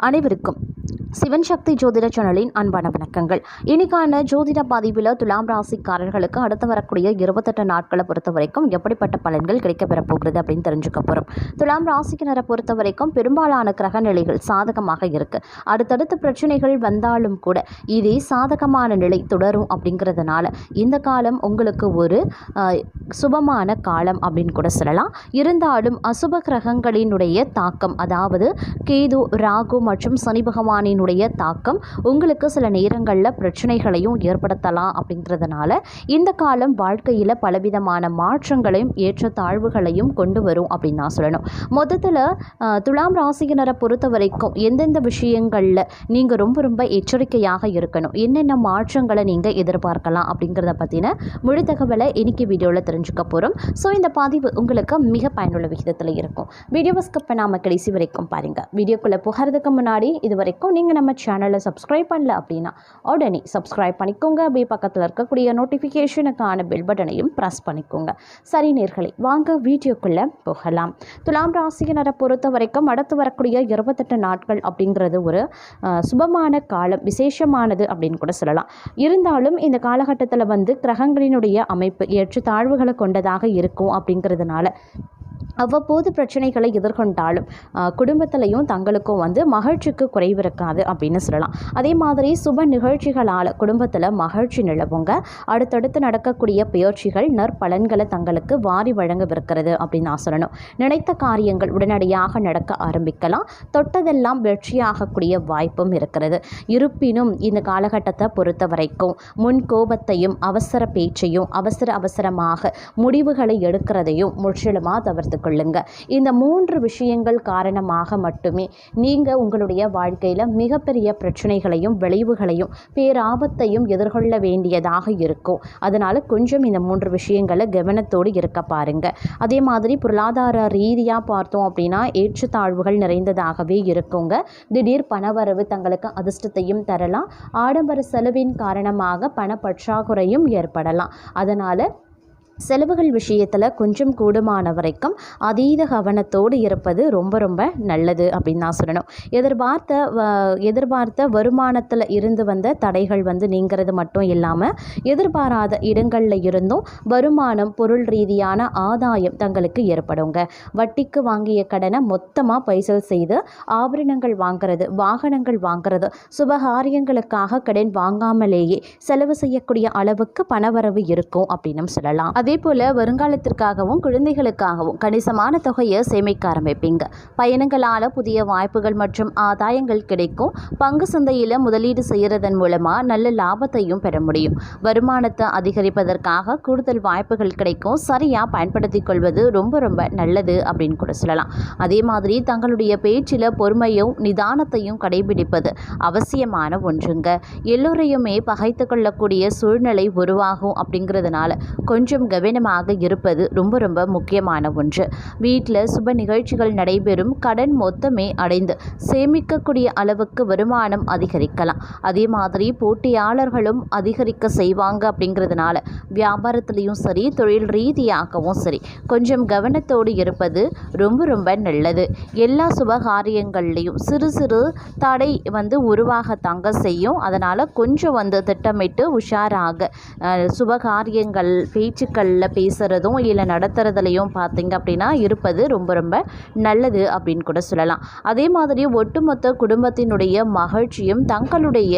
அனைவருக்கும் சிவன் சக்தி ஜோதிட சேனலின் அன்பான வணக்கங்கள். இன்னைக்கான ஜோதிட பதிவில் துலாம் ராசிக்காரர்களுக்கு அடுத்து வரக்கூடிய இருபத்தெட்டு நாட்களை பொறுத்த வரைக்கும் எப்படிப்பட்ட பலன்கள் கிடைக்கப்பெற போகிறது அப்படின்னு தெரிஞ்சுக்க போகிறோம் துலாம் ராசிக்கினரை பொறுத்த வரைக்கும் பெரும்பாலான கிரக நிலைகள் சாதகமாக இருக்கு. அடுத்தடுத்த பிரச்சனைகள் வந்தாலும் கூட இதே சாதகமான நிலை தொடரும் அப்படிங்கிறதுனால இந்த காலம் உங்களுக்கு ஒரு ஆஹ், சுபமான காலம் அப்படின்னு கூட சொல்லலாம். இருந்தாலும் அசுப கிரகங்களினுடைய தாக்கம் அதாவது கேது ராகு மற்றும் சனி பகவானினுடைய தாக்கம் உங்களுக்கு சில நேரங்களில் பிரச்சனைகளையும் ஏற்படுத்தலாம் அப்படிங்கிறதுனால இந்த காலம் வாழ்க்கையில் பலவிதமான மாற்றங்களையும் ஏற்றத்தாழ்வுகளையும் கொண்டு வரும் அப்படின்னு நான் சொல்லணும். மொத்தத்தில் துலாம் ராசியினரை பொறுத்த வரைக்கும் எந்தெந்த விஷயங்களில் நீங்கள் ரொம்ப ரொம்ப எச்சரிக்கையாக இருக்கணும் என்னென்ன மாற்றங்களை நீங்கள் எதிர்பார்க்கலாம் அப்படிங்கிறத பற்றின முழு தகவலை இன்னைக்கு வீடியோவில் தெரிஞ்சுக்க போகிறோம் ஸோ இந்த பதிவு உங்களுக்கு மிக பயனுள்ள விகிதத்தில் இருக்கும். வீடியோவை ஸ்கிப் பண்ணாமல் கடைசி வரைக்கும் பாருங்கள் வீடியோக்குள்ளே போகிறதுக்கு முன்னாடி இது வரைக்கும் நீங்கள் நம்ம சேனலை சப்ஸ்கிரைப் பண்ணல அப்படின்னா உடனே சப்ஸ்கிரைப் பண்ணிக்கோங்க. அப்படியே பக்கத்தில் இருக்கக்கூடிய நோட்டிஃபிகேஷனுக்கான பெல் பட்டனையும் ப்ரெஸ் பண்ணிக்கோங்க. சரி நேர்களை வாங்க வீடியோக்குள்ளே போகலாம். துலாம் ராசியினரை பொறுத்த வரைக்கும் அடுத்து வரக்கூடிய இருபத்தெட்டு நாட்கள் அப்படிங்கிறது ஒரு சுபமான காலம் விசேஷமானது அப்படின்னு கூட சொல்லலாம். இருந்தாலும் இந்த காலகட்டத்தில் வந்து கிரகங்களினுடைய அமைப்பு ஏற்று தாழ்வுகளை கொண்டதாக இருக்கும் அப்படிங்கிறதுனால அவ்வப்போது பிரச்சனைகளை எதிர்கொண்டாலும் குடும்பத்திலையும் தங்களுக்கும் வந்து மகிழ்ச்சிக்கு குறைவு இருக்காது அப்படின்னு சொல்லலாம். அதே மாதிரி சுப நிகழ்ச்சிகளால் குடும்பத்தில் மகிழ்ச்சி நிலவுங்க. அடுத்தடுத்து நடக்கக்கூடிய பயிற்சிகள் நற்பலன்களை தங்களுக்கு வாரி வழங்கவிருக்கிறது அப்படின்னு நான் சொல்லணும். நினைத்த காரியங்கள் உடனடியாக நடக்க ஆரம்பிக்கலாம். தொட்டதெல்லாம் வெற்றியாகக்கூடிய வாய்ப்பும் இருக்கிறது. இருப்பினும் இந்த காலகட்டத்தை பொறுத்த வரைக்கும் முன் கோபத்தையும் அவசர பேச்சையும் அவசர அவசரமாக முடிவுகளை எடுக்கிறதையும் முற்றிலுமாக தவிர்த்து கொள்ளுங்க. இந்த மூன்று விஷயங்கள் காரணமாக மட்டுமே நீங்கள் உங்களுடைய வாழ்க்கையில் மிகப்பெரிய பிரச்சனைகளையும் விளைவுகளையும் பேராபத்தையும் எதிர்கொள்ள வேண்டியதாக இருக்கும். அதனால் கொஞ்சம் இந்த மூன்று விஷயங்களை கவனத்தோடு இருக்க பாருங்க. அதே மாதிரி பொருளாதார ரீதியாக பார்த்தோம் அப்படின்னா ஏற்றுத்தாழ்வுகள் நிறைந்ததாகவே இருக்குங்க. திடீர் பணவரவு தங்களுக்கு அதிர்ஷ்டத்தையும் தரலாம். ஆடம்பர செலவின் காரணமாக பண பற்றாக்குறையும் ஏற்படலாம். அதனால் செலவுகள் விஷயத்தில் கொஞ்சம் கூடுமான வரைக்கும் அதீத கவனத்தோடு இருப்பது ரொம்ப ரொம்ப நல்லது அப்படின்னு நான் சொல்லணும். எதிர்பார்த்த வ- எதிர்பார்த்த வருமானத்தில் இருந்து வந்த தடைகள் வந்து நீங்கிறது மட்டும் இல்லாமல் எதிர்பாராத இடங்களில் இருந்தும் வருமானம் பொருள் ரீதியான ஆதாயம் தங்களுக்கு ஏற்படுங்க. வட்டிக்கு வாங்கிய கடனை மொத்தமாக பைசல் செய்து ஆபரணங்கள் வாங்குறது வாகனங்கள் வாங்கிறது சுபகாரியங்களுக்காக கடன் வாங்காமலேயே செலவு செய்யக்கூடிய அளவுக்கு பணவரவு இருக்கும் அப்படின்னு சொல்லலாம். அதே அதே போல் வருங்காலத்திற்காகவும் குழந்தைகளுக்காகவும் கணிசமான தொகையை சேமிக்க ஆரம்பிப்பீங்க. பயணங்களால் புதிய வாய்ப்புகள் மற்றும் ஆதாயங்கள் கிடைக்கும். பங்கு சந்தையில் முதலீடு செய்கிறதன் மூலமாக நல்ல லாபத்தையும் பெற முடியும். வருமானத்தை அதிகரிப்பதற்காக கூடுதல் வாய்ப்புகள் கிடைக்கும். சரியாக பயன்படுத்திக் கொள்வது ரொம்ப ரொம்ப நல்லது அப்படின்னு கூட சொல்லலாம். அதே மாதிரி தங்களுடைய பேச்சில் பொறுமையும் நிதானத்தையும் கடைபிடிப்பது அவசியமான ஒன்றுங்க. எல்லோரையுமே பகைத்து கொள்ளக்கூடிய சூழ்நிலை உருவாகும் அப்படிங்கிறதுனால கொஞ்சம் கவனமாக இருப்பது ரொம்ப ரொம்ப முக்கியமான ஒன்று. வீட்டில் சுப நிகழ்ச்சிகள் நடைபெறும். கடன் மொத்தமே அடைந்து சேமிக்கக்கூடிய அளவுக்கு வருமானம் அதிகரிக்கலாம். அதே மாதிரி போட்டியாளர்களும் அதிகரிக்க செய்வாங்க அப்படிங்கிறதுனால வியாபாரத்துலேயும் சரி தொழில் ரீதியாகவும் சரி கொஞ்சம் கவனத்தோடு இருப்பது ரொம்ப ரொம்ப நல்லது. எல்லா சுபகாரியங்கள்லேயும் சிறு சிறு தடை வந்து உருவாகத்தாங்க செய்யும். அதனால் கொஞ்சம் வந்து திட்டமிட்டு உஷாராக சுபகாரியங்கள் பேச்சுக்கள் பேச்சுக்களில் பேசுகிறதும் இல்லை நடத்துறதுலையும் பார்த்தீங்க அப்படின்னா இருப்பது ரொம்ப ரொம்ப நல்லது அப்படின்னு கூட சொல்லலாம். அதே மாதிரி ஒட்டுமொத்த குடும்பத்தினுடைய மகிழ்ச்சியும் தங்களுடைய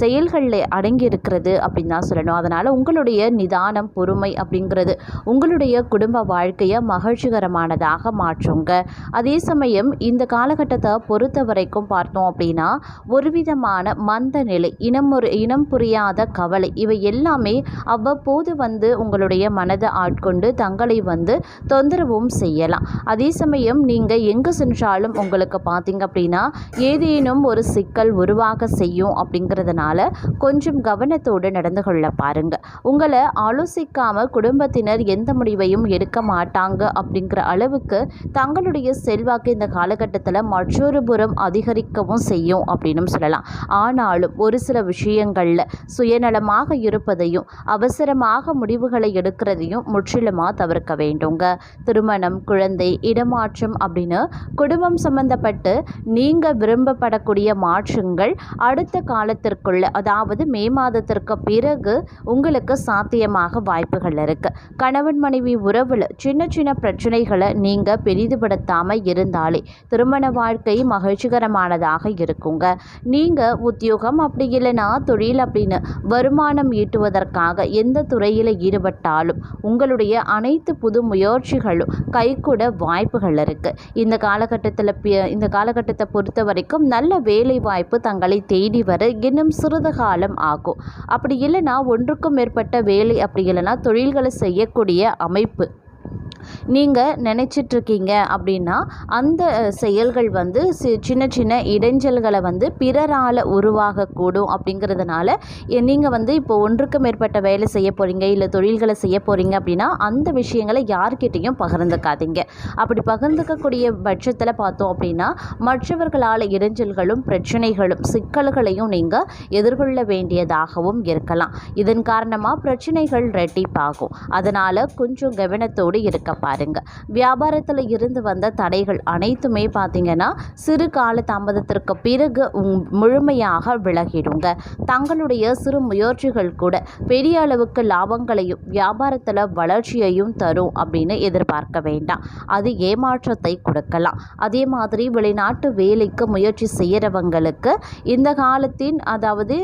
செயல்களில் அடங்கி இருக்கிறது அப்படின்னு தான் சொல்லணும். அதனால் உங்களுடைய நிதானம் பொறுமை அப்படிங்கிறது உங்களுடைய குடும்ப வாழ்க்கையை மகிழ்ச்சிகரமானதாக மாற்றுங்க. அதே சமயம் இந்த காலகட்டத்தை பொறுத்த வரைக்கும் பார்த்தோம் அப்படின்னா ஒரு விதமான மந்த நிலை இனம் இனம் புரியாத கவலை இவை எல்லாமே அவ்வப்போது வந்து உங்களுடைய மனதை ஆட்கொண்டு தங்களை வந்து தொந்தரவும் செய்யலாம். அதே சமயம் நீங்கள் எங்கே சென்றாலும் உங்களுக்கு பார்த்தீங்க அப்படின்னா ஏதேனும் ஒரு சிக்கல் உருவாக செய்யும் அப்படிங்கிறதுனால கொஞ்சம் கவனத்தோடு நடந்து கொள்ள பாருங்க. உங்களை ஆலோசிக்காம குடும்பத்தினர் எந்த முடிவையும் எடுக்க மாட்டாங்க அப்படிங்கிற அளவுக்கு தங்களுடைய செல்வாக்கு இந்த காலகட்டத்தில் மற்றொரு புறம் அதிகரிக்கவும் செய்யும் அப்படின்னு சொல்லலாம். ஆனாலும் ஒரு சில விஷயங்களில் சுயநலமாக இருப்பதையும் அவசரமாக முடிவுகளை எடுக்கிறதையும் முற்றிலுமாக தவிர்க்க வேண்டுங்க. திருமணம் குழந்தை இடமாற்றம் அப்படின்னு குடும்பம் சம்பந்தப்பட்டு நீங்கள் விரும்பப்படக்கூடிய மாற்றங்கள் அடுத்த காலத்திற்குள்ள அதாவது மே மாதத்திற்கு பிறகு உங்களுக்கு சாத்தியமாக வாய்ப்புகள் இருக்குது கணவன் மனைவி உறவில் சின்ன சின்ன பிரச்சனைகளை நீங்கள் பெரிதுபடுத்தாமல் இருந்தாலே திருமண வாழ்க்கை மகிழ்ச்சிகரமானதாக இருக்குங்க. நீங்கள் உத்தியோகம் அப்படி இல்லைன்னா தொழில் அப்படின்னு வருமானம் ஈட்டுவதற்காக எந்த துறையில் ஈடுபட்டால் ஆளும். உங்களுடைய அனைத்து புது முயற்சிகளும் கைகூட வாய்ப்புகள் இருக்குது இந்த காலகட்டத்தில் இந்த காலகட்டத்தை பொறுத்த வரைக்கும் நல்ல வேலை வாய்ப்பு தங்களை தேடி வர இன்னும் சிறிது காலம் ஆகும். அப்படி இல்லைன்னா ஒன்றுக்கும் மேற்பட்ட வேலை அப்படி இல்லைன்னா தொழில்களை செய்யக்கூடிய அமைப்பு. நீங்கள் நினச்சிட்ருக்கீங்க அப்படின்னா அந்த செயல்கள் வந்து சி- சின்ன சின்ன இடைஞ்சல்களை வந்து பிறரால் உருவாகக்கூடும் அப்படிங்கிறதுனால நீங்கள் வந்து இப்போ ஒன்றுக்கு மேற்பட்ட வேலை செய்ய போகிறீங்க இல்லை தொழில்களை செய்ய போகிறீங்க அப்படின்னா அந்த விஷயங்களை யார்கிட்டையும் பகிர்ந்துக்காதீங்க. அப்படி பகிர்ந்துக்கக்கூடிய பட்சத்தில் பார்த்தோம் அப்படின்னா மற்றவர்களால் இடைஞ்சல்களும் பிரச்சனைகளும் சிக்கல்களையும் நீங்கள் எதிர்கொள்ள வேண்டியதாகவும் இருக்கலாம். இதன் காரணமாக பிரச்சனைகள் ரெட்டிப்பாகும். அதனால் கொஞ்சம் கவனத்தோடு இருக்க பாருங்கள் வியாபாரத்தில் இருந்து வந்த தடைகள் அனைத்துமே பார்த்திங்கன்னா சிறு கால தாமதத்திற்கு பிறகு முழுமையாக விலகிடுங்க. தங்களுடைய சிறு முயற்சிகள் கூட பெரிய அளவுக்கு லாபங்களையும் வியாபாரத்தில் வளர்ச்சியையும் தரும் அப்படின்னு எதிர்பார்க்க வேண்டாம். அது ஏமாற்றத்தை கொடுக்கலாம். அதே மாதிரி வெளிநாட்டு வேலைக்கு முயற்சி செய்கிறவங்களுக்கு இந்த காலத்தின் அதாவது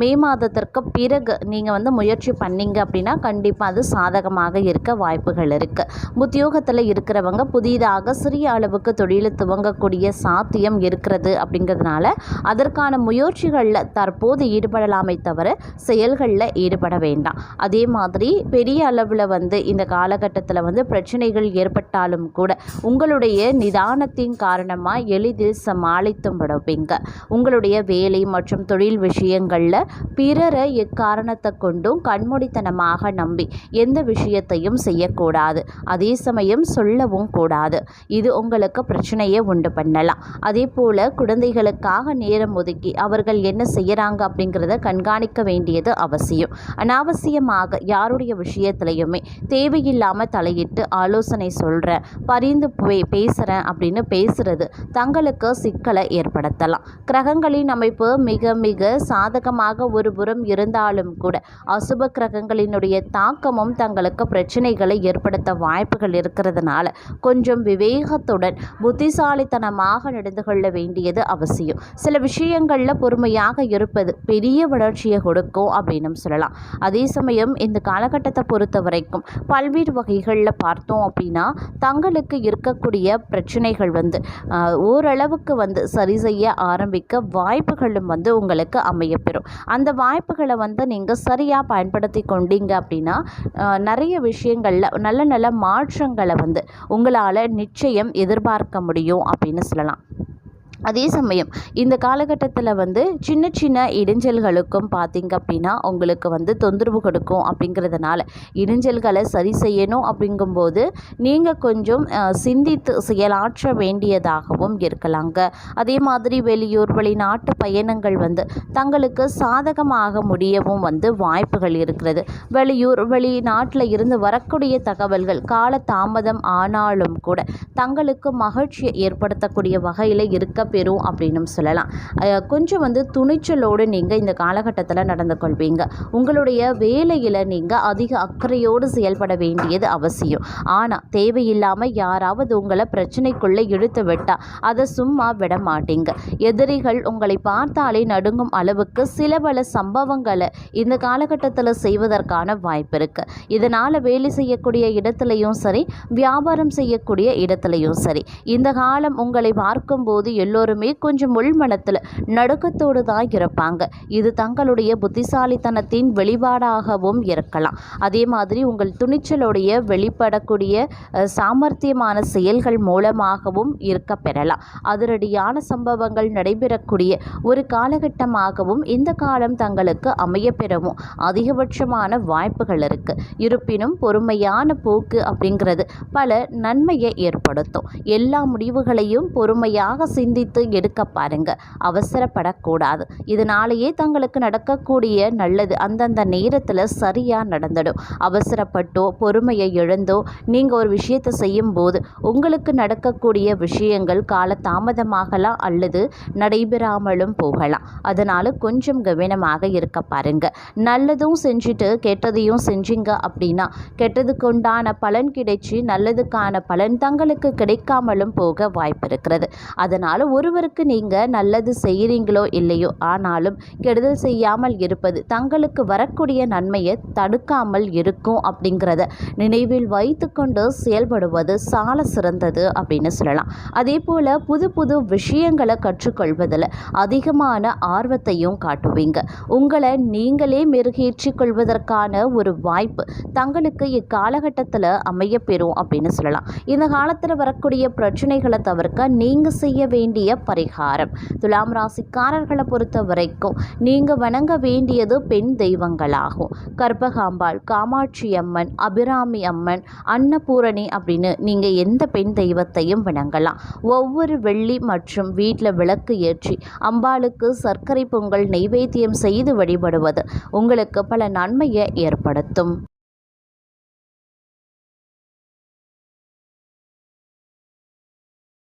மே மாதத்திற்கு பிறகு நீங்கள் வந்து முயற்சி பண்ணீங்க அப்படின்னா கண்டிப்பாக அது சாதகமாக இருக்க வாய்ப்புகள் இருக்குது உத்தியோகத்தில் இருக்கிறவங்க புதிதாக சிறிய அளவுக்கு தொழிலை துவங்கக்கூடிய சாத்தியம் இருக்கிறது அப்படிங்கிறதுனால அதற்கான முயற்சிகளில் தற்போது ஈடுபடலாமே தவிர செயல்களில் ஈடுபட வேண்டாம். அதே மாதிரி பெரிய அளவில் வந்து இந்த காலகட்டத்தில் வந்து பிரச்சனைகள் ஏற்பட்டாலும் கூட உங்களுடைய நிதானத்தின் காரணமாக எளிதில் சமாளித்தும் விடுவீங்க. உங்களுடைய வேலை மற்றும் தொழில் விஷயங்களில் பிறரை எக்காரணத்தை கொண்டும் கண்மூடித்தனமாக நம்பி எந்த விஷயத்தையும் செய்யக்கூடாது. அதே சமயம் சொல்லவும் கூடாது. இது உங்களுக்கு பிரச்சனையை உண்டு பண்ணலாம். அதே போல் குழந்தைகளுக்காக நேரம் ஒதுக்கி அவர்கள் என்ன செய்கிறாங்க அப்படிங்கிறத கண்காணிக்க வேண்டியது அவசியம். அனாவசியமாக யாருடைய விஷயத்துலையுமே தேவையில்லாமல் தலையிட்டு ஆலோசனை சொல்கிறேன் பரிந்து போய் பேசுகிறேன் அப்படின்னு பேசுகிறது தங்களுக்கு சிக்கலை ஏற்படுத்தலாம். கிரகங்களின் அமைப்பு மிக மிக சாதகமாக ஒரு புறம் இருந்தாலும் கூட அசுப கிரகங்களினுடைய தாக்கமும் தங்களுக்கு பிரச்சனைகளை ஏற்படுத்த வாய்ப்புகள் இருக்கிறதுனால கொஞ்சம் விவேகத்துடன் புத்திசாலித்தனமாக நடந்து கொள்ள வேண்டியது அவசியம். சில விஷயங்களில் பொறுமையாக இருப்பது பெரிய வளர்ச்சியை கொடுக்கும் அப்படின்னு சொல்லலாம். அதே சமயம் இந்த காலகட்டத்தை பொறுத்த வரைக்கும் பல்வேறு வகைகளில் பார்த்தோம் அப்படின்னா தங்களுக்கு இருக்கக்கூடிய பிரச்சனைகள் வந்து ஓரளவுக்கு வந்து சரி செய்ய ஆரம்பிக்க வாய்ப்புகளும் வந்து உங்களுக்கு அமையப்பெறும். அந்த வாய்ப்புகளை வந்து நீங்கள் சரியாக பயன்படுத்தி கொண்டீங்க அப்படின்னா நிறைய விஷயங்களில் நல்ல நல்ல மாற்றங்களை வந்து உங்களால் நிச்சயம் எதிர்பார்க்க முடியும் அப்படின்னு சொல்லலாம். அதே சமயம் இந்த காலகட்டத்தில் வந்து சின்ன சின்ன இடைஞ்சல்களுக்கும் பார்த்தீங்க அப்படின்னா உங்களுக்கு வந்து தொந்தரவு கொடுக்கும் அப்படிங்கிறதுனால இடைஞ்சல்களை சரி செய்யணும் அப்படிங்கும்போது நீங்கள் கொஞ்சம் சிந்தித்து செயலாற்ற வேண்டியதாகவும் இருக்கலாங்க. அதே மாதிரி வெளியூர் வெளிநாட்டு பயணங்கள் வந்து தங்களுக்கு சாதகமாக முடியவும் வந்து வாய்ப்புகள் இருக்கிறது. வெளியூர் வெளிநாட்டில் இருந்து வரக்கூடிய தகவல்கள் கால தாமதம் ஆனாலும் கூட தங்களுக்கு மகிழ்ச்சியை ஏற்படுத்தக்கூடிய வகையில் இருக்க பெறும் அப்படின்னு சொல்லலாம். கொஞ்சம் வந்து துணிச்சலோடு நீங்கள் இந்த காலகட்டத்தில் நடந்து கொள்வீங்க. உங்களுடைய வேலையில் நீங்கள் அதிக அக்கறையோடு செயல்பட வேண்டியது அவசியம். ஆனால் தேவையில்லாமல் யாராவது உங்களை பிரச்சனைக்குள்ளே இழுத்து விட்டால் அதை சும்மா விட மாட்டீங்க. எதிரிகள் உங்களை பார்த்தாலே நடுங்கும் அளவுக்கு சில பல சம்பவங்களை இந்த காலகட்டத்தில் செய்வதற்கான வாய்ப்பு இருக்குது இதனால் வேலை செய்யக்கூடிய இடத்துலையும் சரி வியாபாரம் செய்யக்கூடிய இடத்துலையும் சரி. இந்த காலம் உங்களை பார்க்கும்போது எல்லோரும் கொஞ்சம் உள்மனத்தில் நடுக்கத்தோடு தான் இருப்பாங்க. இது தங்களுடைய புத்திசாலித்தனத்தின் வெளிப்பாடாகவும் இருக்கலாம். அதே மாதிரி உங்கள் துணிச்சலுடைய வெளிப்படக்கூடிய சாமர்த்தியமான செயல்கள் மூலமாகவும் இருக்க பெறலாம். அதிரடியான சம்பவங்கள் நடைபெறக்கூடிய ஒரு காலகட்டமாகவும் இந்த காலம் தங்களுக்கு அமையப்பெறவும் அதிகபட்சமான வாய்ப்புகள் இருக்கு. இருப்பினும் பொறுமையான போக்கு அப்படிங்கிறது பல நன்மையை ஏற்படுத்தும். எல்லா முடிவுகளையும் பொறுமையாக சிந்தித்து யோசித்து எடுக்க பாருங்க. அவசரப்படக்கூடாது. இதனாலேயே தங்களுக்கு நடக்கக்கூடிய நல்லது. அந்தந்த நேரத்தில் சரியாக நடந்துடும். அவசரப்பட்டோ பொறுமையை இழந்தோ நீங்கள் ஒரு விஷயத்தை செய்யும்போது உங்களுக்கு நடக்கக்கூடிய விஷயங்கள் கால தாமதமாகலாம் அல்லது நடைபெறாமலும் போகலாம். அதனால் கொஞ்சம் கவனமாக இருக்க பாருங்க. நல்லதும் செஞ்சுட்டு கெட்டதையும் செஞ்சீங்க அப்படின்னா கெட்டதுக்கு உண்டான பலன் கிடைச்சி நல்லதுக்கான பலன் தங்களுக்கு கிடைக்காமலும் போக வாய்ப்பு இருக்கிறது. அதனால் ஒருவருக்கு நீங்கள் நல்லது செய்கிறீங்களோ இல்லையோ ஆனாலும் கெடுதல் செய்யாமல் இருப்பது தங்களுக்கு வரக்கூடிய நன்மையை தடுக்காமல் இருக்கும் அப்படிங்கிறத நினைவில் வைத்துக்கொண்டு செயல்படுவது சால சிறந்தது அப்படின்னு சொல்லலாம். அதே போல் புது புது விஷயங்களை கற்றுக்கொள்வதில் அதிகமான ஆர்வத்தையும் காட்டுவீங்க. உங்களை நீங்களே மெருகேற்றி கொள்வதற்கான ஒரு வாய்ப்பு தங்களுக்கு இக்காலகட்டத்தில் அமையப்பெறும் அப்படின்னு சொல்லலாம். இந்த காலத்தில் வரக்கூடிய பிரச்சனைகளை தவிர்க்க நீங்கள் செய்ய வேண்டிய பரிகாரம். துலாம் ராசிக்காரர்களை பொறுத்த வரைக்கும் நீங்கள் வணங்க வேண்டியது பெண் தெய்வங்களாகும். கர்ப்பகாம்பாள் காமாட்சி அம்மன் அபிராமி அம்மன் அன்னபூரணி அப்படின்னு நீங்கள் எந்த பெண் தெய்வத்தையும் வணங்கலாம். ஒவ்வொரு வெள்ளி மற்றும் வீட்டில் விளக்கு ஏற்றி அம்பாளுக்கு சர்க்கரை பொங்கல் நெய்வேத்தியம் செய்து வழிபடுவது உங்களுக்கு பல நன்மையை ஏற்படுத்தும்.